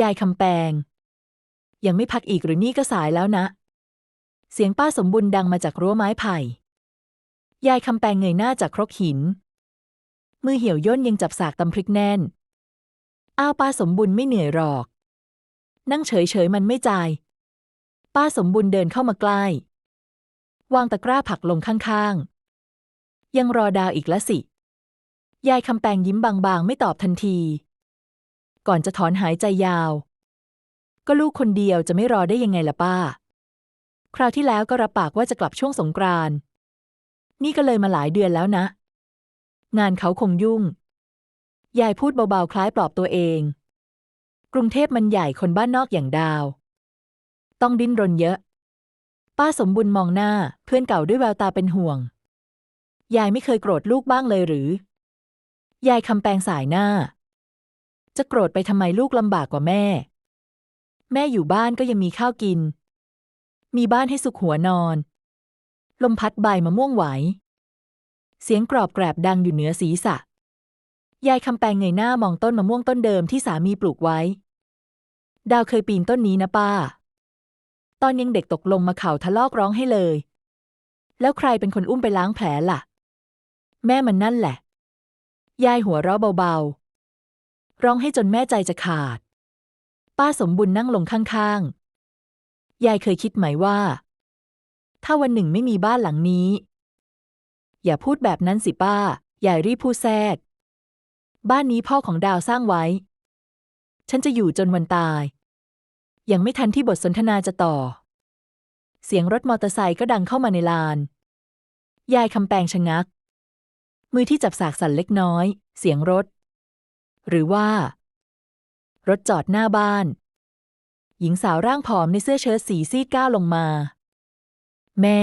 ยายคำแปง ยังไม่พักอีกหรือนี่ก็สายแล้วนะ เสียงป้าสมบุญดังมาจากรั้วไม้ไผ่ ยายคำแปงเงยหน้าจากครกหิน มือเหี่ยวย่นยังจับสากตำพริกแน่น อ้าวป้าสมบุญไม่เหนื่อยหรอก นั่งเฉยๆมันไม่จ่าย ป้าสมบุญเดินเข้ามาใกล้ วางตะกร้าผักลงข้างๆ ยังรอดาวอีกละสิ ยายคำแปงยิ้มบางๆ ไม่ตอบทันที ก่อนจะถอนหายใจยาว ก็ลูกคนเดียวจะไม่รอได้ยังไงล่ะป้า คราวที่แล้วก็รับปากว่าจะกลับช่วงสงกรานต์นี่ก็เลยมาหลายเดือนแล้วนะ งานเขาคงยุ่ง ยายพูดเบาๆคล้ายปลอบตัวเอง กรุงเทพมันใหญ่คนบ้านนอกอย่างดาว ต้องดิ้นรนเยอะ ป้าสมบุญมองหน้าเพื่อนเก่าด้วยแววตาเป็นห่วง ยายไม่เคยโกรธลูกบ้างเลยหรือ ยายคำแปลงสายหน้า จะโกรธไปทำไมลูกลำบากกว่าแม่ แม่อยู่บ้านก็ยังมีข้าวกิน มีบ้านให้สุขหัวนอน ลมพัดใบมะม่วงไหว เสียงกรอบแกรบดังอยู่เหนือศีรษะ ยายคำแปงเงยหน้ามองต้นมะม่วงต้นเดิมที่สามีปลูกไว้ ดาวเคยปีนต้นนี้นะป้า ตอนยังเด็กตกลงมาเข่าทะลอกร้องให้เลย แล้วใครเป็นคนอุ้มไปล้างแผลล่ะ แม่มันนั่นแหละ ยายหัวเราะเบาๆ ร้องให้จนแม่ใจจะขาด ป้าสมบุญนั่งลงข้างๆ ยายเคยคิดไหมว่า ถ้าวันหนึ่งไม่มีบ้านหลังนี้ อย่าพูดแบบนั้นสิป้า ยายรีบพูดแทรก บ้านนี้พ่อของดาวสร้างไว้ ฉันจะอยู่จนวันตาย ยังไม่ทันที่บทสนทนาจะต่อ เสียงรถมอเตอร์ไซค์ก็ดังเข้ามาในลาน ยายคำแปงชะงัก มือที่จับสากสั่นเล็กน้อย เสียงรถ หรือว่า รถจอดหน้าบ้าน หญิงสาวร่างผอมในเสื้อเชิ้ตสีซีดก้าวลงมา แม่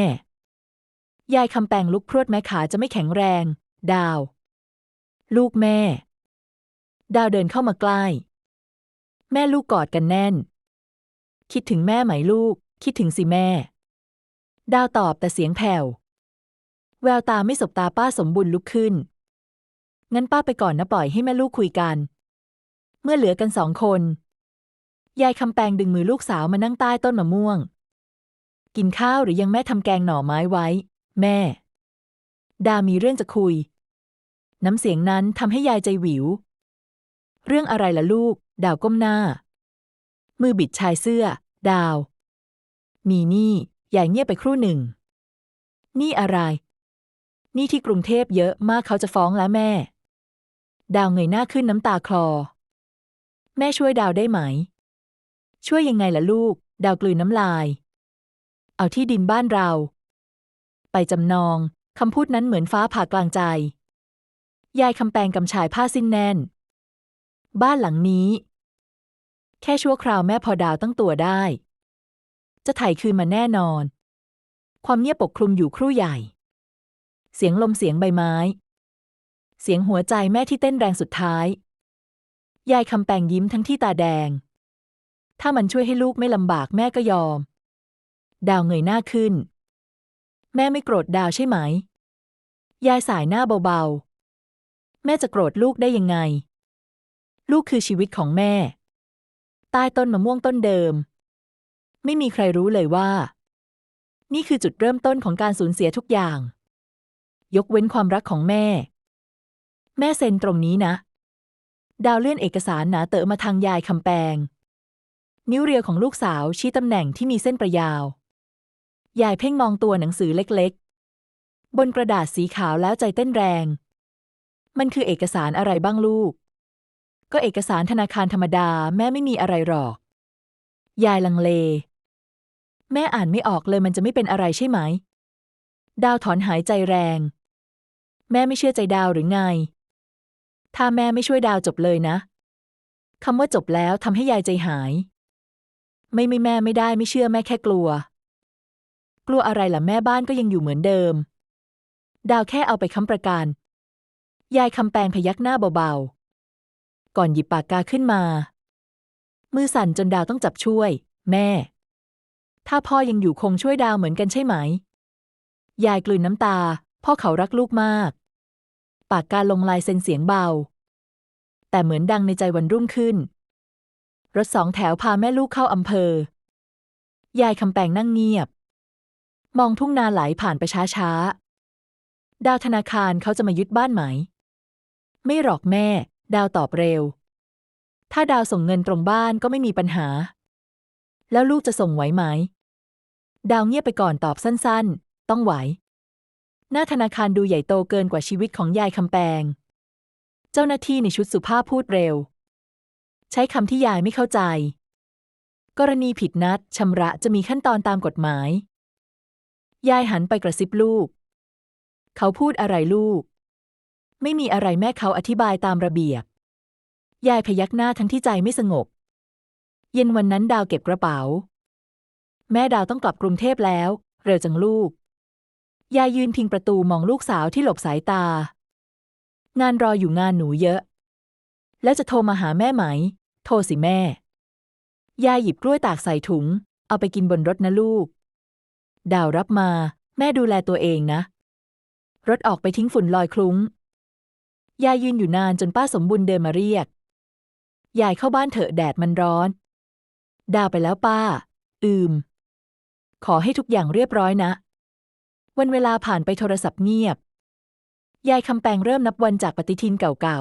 ยายคำแปงลุกพรวดแม้ขาจะไม่แข็งแรง ดาว ลูกแม่ ดาวเดินเข้ามาใกล้ แม่ลูกกอดกันแน่น คิดถึงแม่ไหมลูก คิดถึงสิแม่ ดาวตอบแต่เสียงแผ่ว แววตาไม่สบตาป้าสมบุญลุกขึ้น งั้นป้าไปก่อนนะปล่อยให้แม่ลูกคุยกัน เมื่อเหลือกันสองคน ยายคำแปงดึงมือลูกสาวมานั่งใต้ต้นมะม่วง กินข้าวหรือยังแม่ทำแกงหน่อไม้ไว้ แม่ ดามีเรื่องจะคุย น้ำเสียงนั้นทำให้ยายใจหวิว เรื่องอะไรล่ะลูก ดาวก้มหน้า มือบิดชายเสื้อ ดาว มีนี่ยายเงียบไปครู่หนึ่ง นี่อะไรนี่ที่กรุงเทพเยอะมากเขาจะฟ้องแล้วแม่ ดาวเงยหน้าขึ้นน้ำตาคลอ แม่ช่วยดาวได้ไหม ช่วยยังไงล่ะลูก ดาวกลืนน้ำลาย เอาที่ดินบ้านเรา ไปจำนองคำพูดนั้นเหมือนฟ้าผ่ากลางใจ ยายคำแปงกำชายผ้าสิ้นแน่น บ้านหลังนี้ แค่ชั่วคราวแม่พอดาวตั้งตัวได้ จะไถ่คืนมาแน่นอน ความเงียบปกคลุมอยู่ครู่ใหญ่ เสียงลมเสียงใบไม้ เสียงหัวใจแม่ที่เต้นแรงสุดท้าย ยายคำแปงยิ้มทั้งที่ตาแดง ถ้ามันช่วยให้ลูกไม่ลำบากแม่ก็ยอม ดาวเงยหน้าขึ้น แม่ไม่โกรธดาวใช่ไหม ยายสายหน้าเบาๆ แม่จะโกรธลูกได้ยังไง ลูกคือชีวิตของแม่ ใต้ต้นมะม่วงต้นเดิม ไม่มีใครรู้เลยว่า นี่คือจุดเริ่มต้นของการสูญเสียทุกอย่าง ยกเว้นความรักของแม่ แม่เซ็นตรงนี้นะ ดาวเลื่อนเอกสารหนาเต๋อมาทางยายคำแปง นิ้วเรียวของลูกสาวชี้ตำแหน่งที่มีเส้นประยาว ยายเพ่งมองตัวหนังสือเล็กๆ บนกระดาษสีขาวแล้วใจเต้นแรง มันคือเอกสารอะไรบ้างลูก ก็เอกสารธนาคารธรรมดาแม่ไม่มีอะไรหรอก ยายลังเล แม่อ่านไม่ออกเลยมันจะไม่เป็นอะไรใช่ไหม ดาวถอนหายใจแรง แม่ไม่เชื่อใจดาวหรือไง ถ้าแม่ไม่ช่วยดาวจบเลยนะคำว่าจบแล้วทำให้ยายใจหาย ไม่ไม่แม่ไม่ได้ไม่เชื่อแม่แค่กลัว กลัวอะไรล่ะแม่บ้านก็ยังอยู่เหมือนเดิม ดาวแค่เอาไปค้ำประกัน ยายคำแปงพยักหน้าเบาๆ ก่อนหยิบปากกาขึ้นมา มือสั่นจนดาวต้องจับช่วย แม่ ถ้าพ่อยังอยู่คงช่วยดาวเหมือนกันใช่ไหม ยายกลืนน้ำตา พ่อเขารักลูกมาก ปากกาลงลายเซ็นเสียงเบา แต่เหมือนดังในใจวันรุ่งขึ้น รถสองแถวพาแม่ลูกเข้าอำเภอ ยายคำแปงนั่งเงียบ มองทุ่งนาไหลผ่านไปช้าๆ ดาวธนาคารเขาจะมายึดบ้านไหม ไม่หรอกแม่ ดาวตอบเร็ว ถ้าดาวส่งเงินตรงบ้านก็ไม่มีปัญหา แล้วลูกจะส่งไหวไหม ดาวเงียบไปก่อนตอบสั้นๆ ต้องไหว หน้าธนาคารดูใหญ่โตเกินกว่าชีวิตของยายคำแปง เจ้าหน้าที่ในชุดสุภาพพูดเร็ว ใช้คำที่ยายไม่เข้าใจ กรณีผิดนัดชำระจะมีขั้นตอนตามกฎหมาย ยายหันไปกระซิบลูก เขาพูดอะไรลูก ไม่มีอะไรแม่เขาอธิบายตามระเบียบ ยายพยักหน้าทั้งที่ใจไม่สงบ เย็นวันนั้นดาวเก็บกระเป๋า แม่ดาวต้องกลับกรุงเทพแล้ว เร็วจังลูก ยายยืนพิงประตูมองลูกสาวที่หลบสายตา งานรออยู่งานหนูเยอะ แล้วจะโทรมาหาแม่ไหม โทรสิแม่ ยายหยิบกล้วยตากใส่ถุง เอาไปกินบนรถนะลูก ดาวรับมา แม่ดูแลตัวเองนะ รถออกไปทิ้งฝุ่นลอยคลุ้ง ยายยืนอยู่นานจนป้าสมบุญเดินมาเรียก ยายเข้าบ้านเถอะแดดมันร้อน ดาวไปแล้วป้า อืม ขอให้ทุกอย่างเรียบร้อยนะ วันเวลาผ่านไปโทรศัพท์เงียบ ยายคำแปงเริ่มนับวันจากปฏิทินเก่า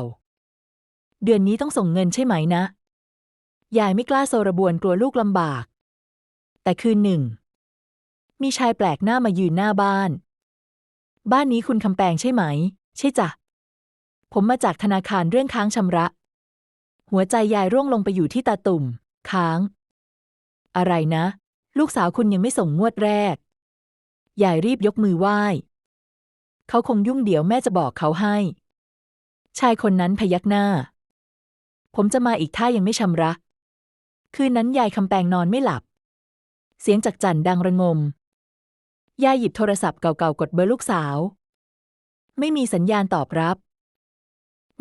ๆ เดือนนี้ต้องส่งเงินใช่ไหมนะ ยายไม่กล้าโซระบวนกลัวลูกลำบาก แต่คืนหนึ่ง มีชายแปลกหน้ามายืนหน้าบ้าน บ้านนี้คุณคำแปงใช่ไหม ใช่จ้ะ ผมมาจากธนาคารเรื่องค้างชำระ หัวใจยายร่วงลงไปอยู่ที่ตาตุ่ม ค้าง อะไรนะ ลูกสาวคุณยังไม่ส่งงวดแรก ยายรีบยกมือไหว้ เขาคงยุ่งเดี๋ยวแม่จะบอกเขาให้ ชายคนนั้นพยักหน้า ผมจะมาอีกถ้ายังไม่ชำระ คืนนั้นยายคำแปงนอนไม่หลับ เสียงจากจันดังระงม ยายหยิบโทรศัพท์เก่าๆกดเบอร์ลูกสาว ไม่มีสัญญาณตอบรับ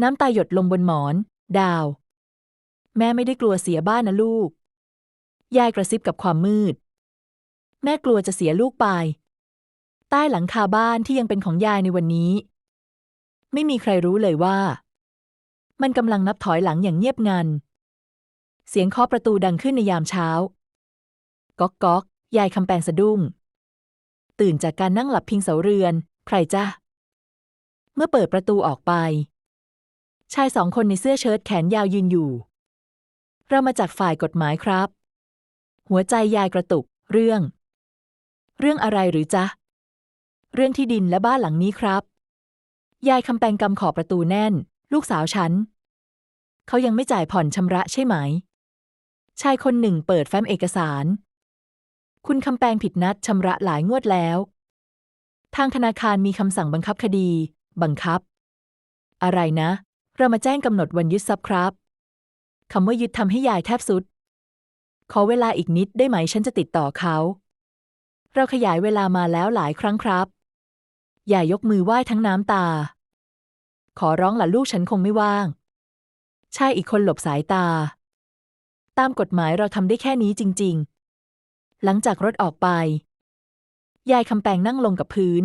น้ำตาหยดลงบนหมอน ดาว แม่ไม่ได้กลัวเสียบ้านนะลูก ยายกระซิบกับความมืด แม่กลัวจะเสียลูกไป ใต้หลังคาบ้านที่ยังเป็นของยายในวันนี้ ไม่มีใครรู้เลยว่า มันกำลังนับถอยหลังอย่างเงียบงัน เสียงเคาะประตูดังขึ้นในยามเช้า ก๊อกก๊อกยายคำแปงสะดุ้ง ตื่นจากการนั่งหลับพิงเสาเรือน ใครจ้ะเมื่อเปิดประตูออกไป ชายสองคนในเสื้อเชิ้ตแขนยาวยืนอยู่ เรามาจากฝ่ายกฎหมายครับ หัวใจยายกระตุก เรื่อง เรื่องอะไรหรือจ๊ะ เรื่องที่ดินและบ้านหลังนี้ครับ ยายคำแปงกำขอบประตูแน่น ลูกสาวฉัน เขายังไม่จ่ายผ่อนชำระใช่ไหม ชายคนหนึ่งเปิดแฟ้มเอกสาร คุณคำแปงผิดนัดชำระหลายงวดแล้ว ทางธนาคารมีคำสั่งบังคับคดี บังคับ อะไรนะ เรามาแจ้งกำหนดวันยึดทรัพย์ครับคำว่ายึดทำให้ยายแทบสุด ขอเวลาอีกนิดได้ไหมฉันจะติดต่อเขา เราขยายเวลามาแล้วหลายครั้งครับ อย่ายกมือไหว้ทั้งน้ำตา ขอร้องหล่ะลูกฉันคงไม่ว่าง ชายอีกคนหลบสายตา ตามกฎหมายเราทำได้แค่นี้จริง ๆ หลังจากรถออกไป ยายคำแปงนั่งลงกับพื้น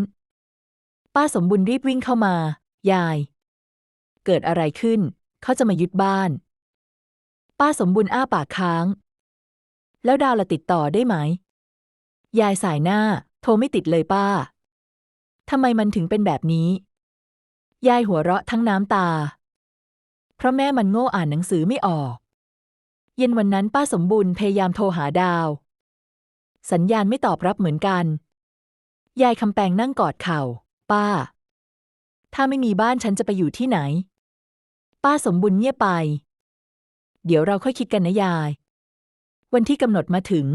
ป้าสมบุญรีบวิ่งเข้ามา ยาย เกิดอะไรขึ้น เขาจะมายึดบ้าน ป้าสมบุญอ้าปากค้าง แล้วดาวละติดต่อได้ไหม ยายสายหน้า โทรไม่ติดเลยป้า ทำไมมันถึงเป็นแบบนี้ ยายหัวเราะทั้งน้ำตา เพราะแม่มันโง่อ่านหนังสือไม่ออก เย็นวันนั้นป้าสมบูรณ์พยายามโทรหาดาว สัญญาณไม่ตอบรับเหมือนกัน ยายคำแปงนั่งกอดเข่า ป้า ถ้าไม่มีบ้านฉันจะไปอยู่ที่ไหน ป้าสมบุญเงียบไป เดี๋ยวเราค่อยคิดกันนะยาย วันที่กำหนดมาถึง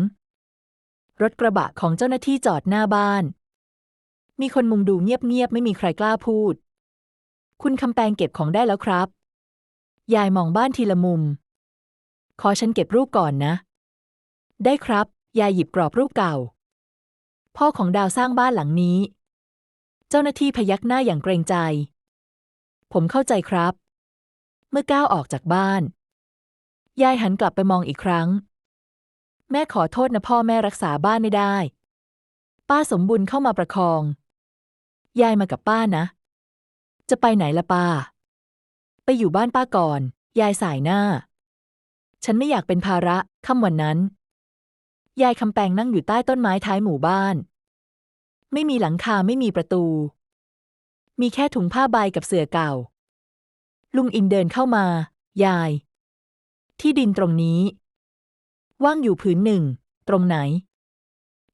รถกระบะของเจ้าหน้าที่จอดหน้าบ้าน มีคนมุงดูเงียบๆ ไม่มีใครกล้าพูด คุณคำแปงเก็บของได้แล้วครับ ยายมองบ้านทีละมุม ขอฉันเก็บรูปก่อนนะ ได้ครับ ยายหยิบกรอบรูปเก่า พ่อของดาวสร้างบ้านหลังนี้ เจ้าหน้าที่พยักหน้าอย่างเกรงใจ ผมเข้าใจครับ เมื่อก้าวออกจากบ้าน ยายหันกลับไปมองอีกครั้ง แม่ขอโทษนะพ่อแม่รักษาบ้านไม่ได้ป้าสมบุญเข้ามาประคอง ยายมากับป้านะ จะไปไหนละป้า ไปอยู่บ้านป้าก่อน ยายสายหน้า ฉันไม่อยากเป็นภาระค่ำวันนั้น ยายคำแปงนั่งอยู่ใต้ต้นไม้ท้ายหมู่บ้าน ไม่มีหลังคาไม่มีประตู มีแค่ถุงผ้าใบกับเสื่อเก่า ลุงอินเดินเข้ามา ยาย ที่ดินตรงนี้ ว่างอยู่ผืนหนึ่ง ตรงไหน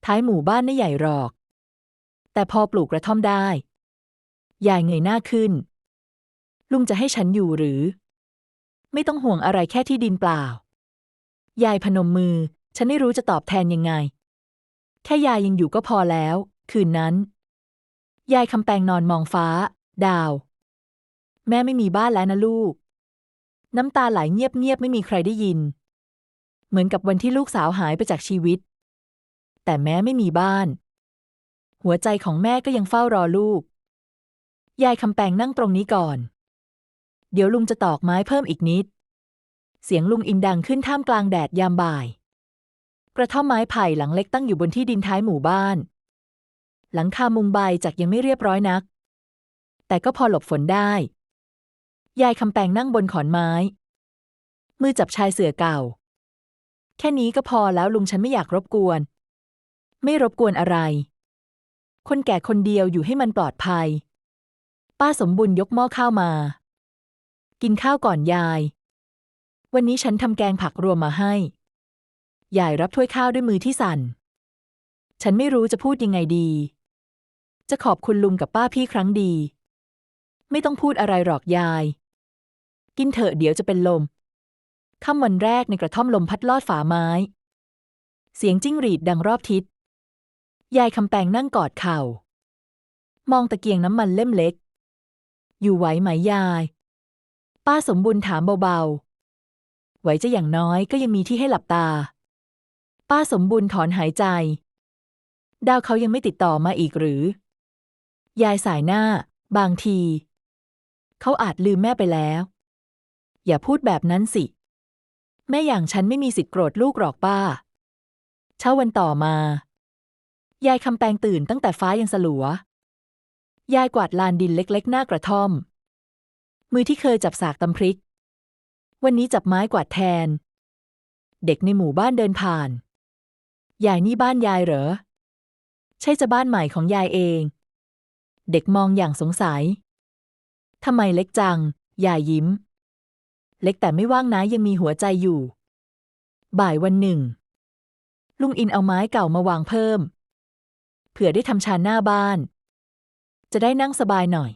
ท้ายหมู่บ้านไม่ใหญ่หรอก แต่พอปลูกกระท่อมได้ ยายเงยหน้าขึ้น ลุงจะให้ฉันอยู่หรือ ไม่ต้องห่วงอะไรแค่ที่ดินเปล่า ยายพนมมือ ฉันไม่รู้จะตอบแทนยังไง แค่ยายยังอยู่ก็พอแล้ว คืนนั้น ยายคำแปงนอนมองฟ้า ดาว แม่ไม่มีบ้านแล้วนะลูก น้ำตาไหลเงียบๆไม่มีใครได้ยิน เหมือนกับวันที่ลูกสาวหายไปจากชีวิตแต่แม้ไม่มีบ้าน หัวใจของแม่ก็ยังเฝ้ารอลูก ยายคำแปงนั่งตรงนี้ก่อน เดี๋ยวลุงจะตอกไม้เพิ่มอีกนิด เสียงลุงอินดังขึ้นท่ามกลางแดดยามบ่าย กระท่อมไม้ไผ่หลังเล็กตั้งอยู่บนที่ดินท้ายหมู่บ้าน หลังคามุงใบจากยังไม่เรียบร้อยนัก แต่ก็พอหลบฝนได้ ยายคำแปงนั่งบนขอนไม้ มือจับชายเสือเก่า แค่นี้ก็พอแล้วลุงฉันไม่อยากรบกวน ไม่รบกวนอะไร คนแก่คนเดียวอยู่ให้มันปลอดภัย ป้าสมบุญยกหม้อข้าวมา กินข้าวก่อนยาย วันนี้ฉันทำแกงผักรวมมาให้ ยายรับถ้วยข้าวด้วยมือที่สั่น ฉันไม่รู้จะพูดยังไงดี จะขอบคุณลุงกับป้าพี่ครั้งดี ไม่ต้องพูดอะไรหรอกยาย กินเถอะเดี๋ยวจะเป็นลมค่ำวันแรกในกระท่อมลมพัดลอดฝาไม้ เสียงจิ้งหรีดดังรอบทิศ ยายคำแปงนั่งกอดเข่า มองตะเกียงน้ำมันเล่มเล็ก อยู่ไหวไหมยาย ป้าสมบุญถามเบาๆ ไหวจะอย่างน้อยก็ยังมีที่ให้หลับตา ป้าสมบุญถอนหายใจ ดาวเขายังไม่ติดต่อมาอีกหรือ ยายสายหน้า บางที เขาอาจลืมแม่ไปแล้ว อย่าพูดแบบนั้นสิ แม่อย่างฉันไม่มีสิทธิ์โกรธลูกหรอกป้า เช้าวันต่อมา ยายคำแปงตื่นตั้งแต่ฟ้ายังสลัว ยายกวาดลานดินเล็กๆ หน้ากระท่อม มือที่เคยจับสากตำพริก วันนี้จับไม้กวาดแทน เด็กในหมู่บ้านเดินผ่าน ยายนี่บ้านยายเหรอ ใช่จะบ้านใหม่ของยายเอง เด็กมองอย่างสงสัย ทำไมเล็กจัง ยายยิ้ม เล็กแต่ไม่ว่างนะยังมีหัวใจอยู่ บ่ายวันหนึ่ง ลุงอินเอาไม้เก่ามาวางเพิ่ม เผื่อได้ทำชานหน้าบ้าน จะได้นั่งสบายหน่อย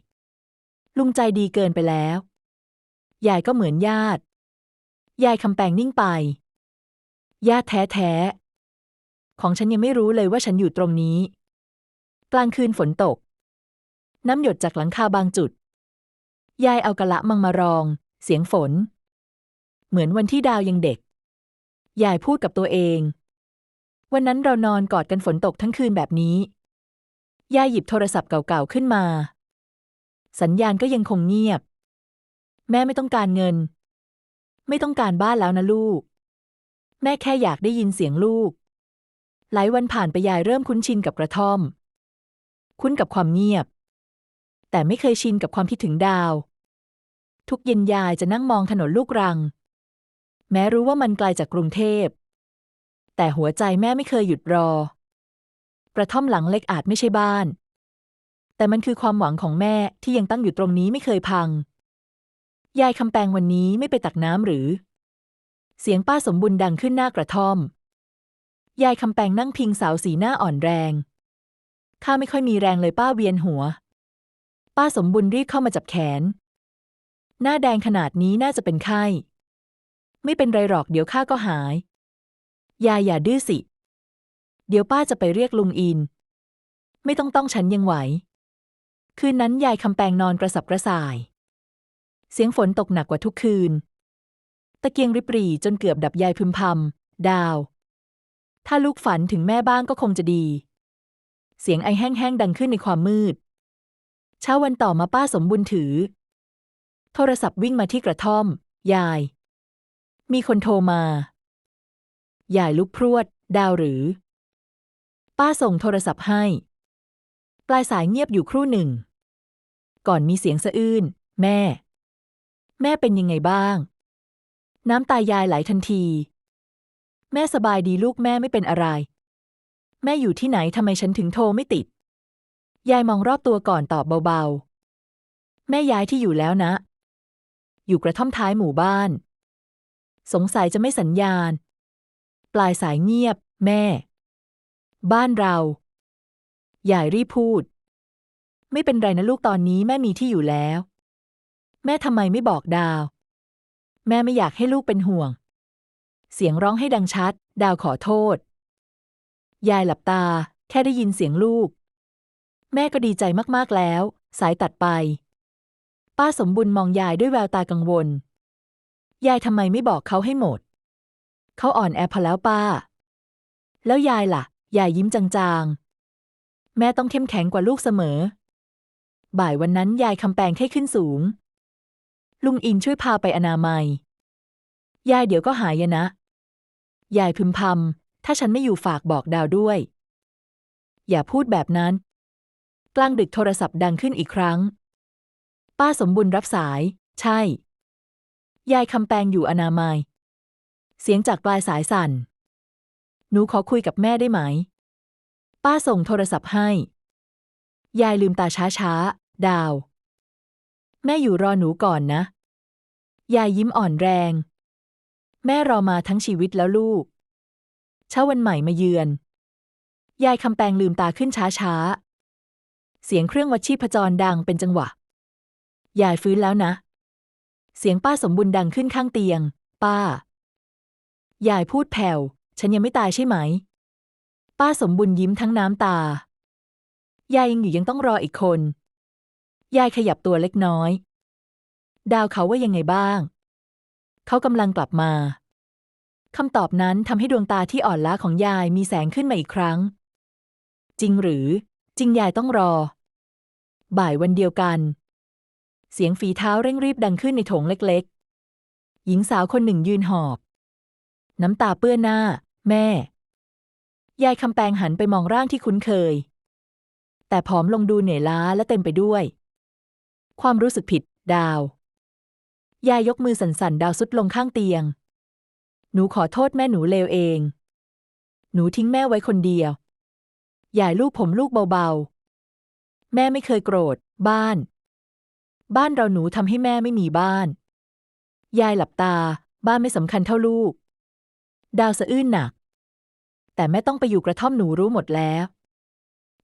ลุงใจดีเกินไปแล้ว ยายก็เหมือนญาติ ยายคำแปงนิ่งไป ญาติแท้แท้ๆ ของฉันยังไม่รู้เลยว่าฉันอยู่ตรงนี้ กลางคืนฝนตก น้ำหยดจากหลังคาบางจุด ยายเอากะละมังมารอง เสียงฝน เหมือนวันที่ดาวยังเด็ก ยายพูดกับตัวเอง วันนั้นเรานอนกอดกันฝนตกทั้งคืนแบบนี้ยายหยิบโทรศัพท์เก่าๆขึ้นมา สัญญาณก็ยังคงเงียบ แม่ไม่ต้องการเงิน ไม่ต้องการบ้านแล้วนะลูก แม่แค่อยากได้ยินเสียงลูก หลายวันผ่านไปยายเริ่มคุ้นชินกับกระท่อม คุ้นกับความเงียบ แต่ไม่เคยชินกับความคิดถึงดาว ทุกเย็นยายจะนั่งมองถนนลูกรัง แม้รู้ว่ามันไกลจากกรุงเทพ แต่หัวใจแม่ไม่เคยหยุดรอ กระท่อมหลังเล็กอาจไม่ใช่บ้าน แต่มันคือความหวังของแม่ที่ยังตั้งอยู่ตรงนี้ไม่เคยพัง ยายคำแปงวันนี้ไม่ไปตักน้ำหรือ เสียงป้าสมบุญดังขึ้นหน้ากระท่อม ยายคำแปงนั่งพิงเสาสีหน้าอ่อนแรง ข้าไม่ค่อยมีแรงเลยป้าเวียนหัว ป้าสมบุญรีบเข้ามาจับแขน หน้าแดงขนาดนี้น่าจะเป็นไข้ ไม่เป็นไรหรอกเดี๋ยวข้าก็หาย ยายอย่าดื้อสิ เดี๋ยวป้าจะไปเรียกลุงอิน ไม่ต้องต้องฉันยังไหว คืนนั้นยายคำแปงนอนกระสับกระส่าย เสียงฝนตกหนักกว่าทุกคืน ตะเกียงริบรี่จนเกือบดับยายพึมพำ ดาว ถ้าลูกฝันถึงแม่บ้างก็คงจะดี เสียงไอแห้งๆดังขึ้นในความมืด เช้าวันต่อมาป้าสมบุญถือ โทรศัพท์วิ่งมาที่กระท่อม ยาย มีคนโทรมา ยายลุกพรวด ดาวหรือ ป้าส่งโทรศัพท์ให้ ปลายสายเงียบอยู่ครู่หนึ่ง ก่อนมีเสียงสะอื้น แม่ แม่เป็นยังไงบ้าง น้ำตายายไหลทันที แม่สบายดีลูกแม่ไม่เป็นอะไร แม่อยู่ที่ไหนทำไมฉันถึงโทรไม่ติด ยายมองรอบตัวก่อนตอบเบาๆ แม่ย้ายที่อยู่แล้วนะ อยู่กระท่อมท้ายหมู่บ้านสงสัยจะไม่สัญญาณ ลายสายเงียบ แม่ บ้านเรา ยายรีบพูด ไม่เป็นไรนะลูกตอนนี้แม่มีที่อยู่แล้ว แม่ทำไมไม่บอกดาว แม่ไม่อยากให้ลูกเป็นห่วง เสียงร้องให้ดังชัด ดาวขอโทษ ยายหลับตา แค่ได้ยินเสียงลูก แม่ก็ดีใจมากๆแล้ว สายตัดไป ป้าสมบุญมองยายด้วยแววตากังวล ยายทำไมไม่บอกเขาให้หมด เขาอ่อนแอพอแล้วป้า แล้วยายล่ะ ยายยิ้มจางๆ แม่ต้องเข้มแข็งกว่าลูกเสมอ บ่ายวันนั้นยายคำแปลงไข้ขึ้นสูง ลุงอินช่วยพาไปอนามัย ยายเดี๋ยวก็หายนะ ยายพึมพำ ถ้าฉันไม่อยู่ฝากบอกดาวด้วย อย่าพูดแบบนั้น กลางดึกโทรศัพท์ดังขึ้นอีกครั้ง ป้าสมบุญรับสาย ใช่ ยายคำแปลงอยู่อนามัย เสียงจากปลายสายสั่น หนูขอคุยกับแม่ได้ไหม ป้าส่งโทรศัพท์ให้ ยายลืมตาช้าๆดาว แม่อยู่รอหนูก่อนนะ ยายยิ้มอ่อนแรง แม่รอมาทั้งชีวิตแล้วลูก เช้าวันใหม่มาเยือน ยายคำแปลงลืมตาขึ้นช้าๆเสียงเครื่องวัดชีพจรดังเป็นจังหวะ ยายฟื้นแล้วนะ เสียงป้าสมบุญดังขึ้นข้างเตียง ป้า ยายพูดแผ่ว ฉันยังไม่ตายใช่ไหม ป้าสมบุญยิ้มทั้งน้ำตา ยายยังอยู่ยังต้องรออีกคน ยายขยับตัวเล็กน้อย ดาวเขาว่ายังไงบ้าง เขากำลังกลับมาคำตอบนั้นทำให้ดวงตาที่อ่อนล้าของยายมีแสงขึ้นมาอีกครั้ง จริงหรือ จริงยายต้องรอ บ่ายวันเดียวกัน เสียงฝีเท้าเร่งรีบดังขึ้นในโถงเล็กๆ หญิงสาวคนหนึ่งยืนหอบ น้ำตาเปื้อนหน้า แม่ ยายคำแปงหันไปมองร่างที่คุ้นเคย แต่ผอมลงดูเหนื่อยล้าและเต็มไปด้วย ความรู้สึกผิด ดาว ยายยกมือสั่นๆ ดาวสุดลงข้างเตียง หนูขอโทษแม่หนูเลวเอง หนูทิ้งแม่ไว้คนเดียวยายลูกผมลูกเบาๆ แม่ไม่เคยโกรธ บ้าน บ้านเราหนูทำให้แม่ไม่มีบ้าน ยายหลับตา บ้านไม่สำคัญเท่าลูก ดาวสะอื้นหนัก แต่แม่ต้องไปอยู่กระท่อมหนูรู้หมดแล้ว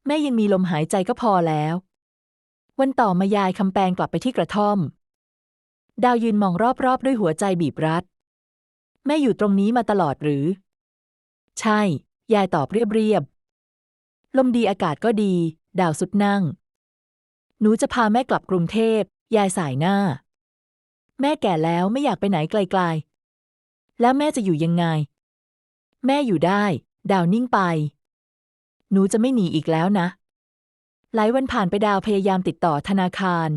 แม่ยังมีลมหายใจก็พอแล้ว วันต่อมายายคำแปลงกลับไปที่กระท่อม ดาวยืนมองรอบๆ ด้วยหัวใจบีบรัด แม่อยู่ตรงนี้มาตลอดหรือ ใช่ ยายตอบเรียบๆ ลมดีอากาศก็ดี ดาวสุดนั่ง หนูจะพาแม่กลับกรุงเทพ ยายสายหน้า แม่แก่แล้วไม่อยากไปไหนไกลๆ แล้วแม่จะอยู่ยังไง แม่อยู่ได้ ดาวนิ่งไป หนูจะไม่หนีอีกแล้วนะ หลายวันผ่านไปดาวพยายามติดต่อธนาคาร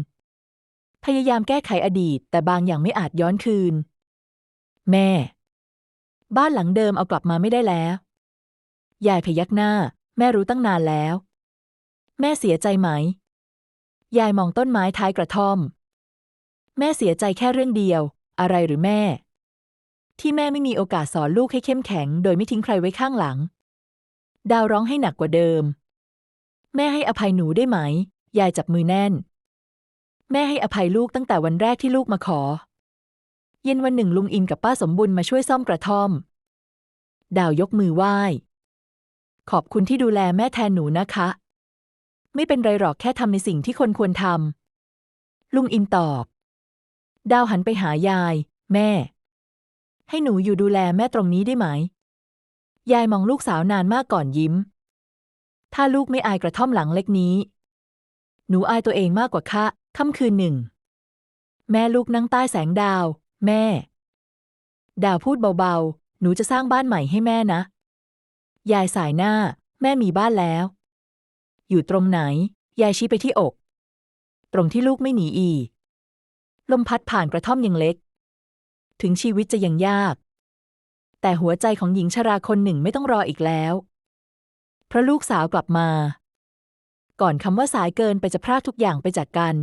พยายามแก้ไขอดีต แต่บางอย่างไม่อาจย้อนคืน แม่ บ้านหลังเดิมเอากลับมาไม่ได้แล้ว ยายพยักหน้า แม่รู้ตั้งนานแล้ว แม่เสียใจไหม ยายมองต้นไม้ท้ายกระท่อม แม่เสียใจแค่เรื่องเดียว อะไรหรือแม่ ที่แม่ไม่มีโอกาสสอนลูกให้เข้มแข็ง โดยไม่ทิ้งใครไว้ข้างหลัง ดาวร้องให้หนักกว่าเดิม แม่ให้อภัยหนูได้ไหม ยายจับมือแน่น แม่ให้อภัยลูกตั้งแต่วันแรกที่ลูกมาขอ เย็นวันหนึ่งลุงอินกับป้าสมบุญมาช่วยซ่อมกระท่อม ดาวยกมือไหว้ ขอบคุณที่ดูแลแม่แทนหนูนะคะ ไม่เป็นไรหรอกแค่ทำในสิ่งที่คนควรทำลุงอินตอบ ดาวหันไปหายาย แม่ ให้หนูอยู่ดูแลแม่ตรงนี้ได้ไหม ยายมองลูกสาวนานมากก่อนยิ้ม ถ้าลูกไม่อายกระท่อมหลังเล็กนี้ หนูอายตัวเองมากกว่าค่ะค่ำคืนหนึ่ง แม่ลูกนั่งใต้แสงดาว แม่ ดาวพูดเบาๆ หนูจะสร้างบ้านใหม่ให้แม่นะ ยายสายหน้า แม่มีบ้านแล้ว อยู่ตรงไหน ยายชี้ไปที่อก ตรงที่ลูกไม่หนีอี ลมพัดผ่านกระท่อมยังเล็ก ถึงชีวิตจะยังยาก แต่หัวใจของหญิงชราคนหนึ่งไม่ต้องรออีกแล้ว เพราะลูกสาวกลับมา ก่อนคำว่าสายเกินไปจะพรากทุกอย่างไปจากกัน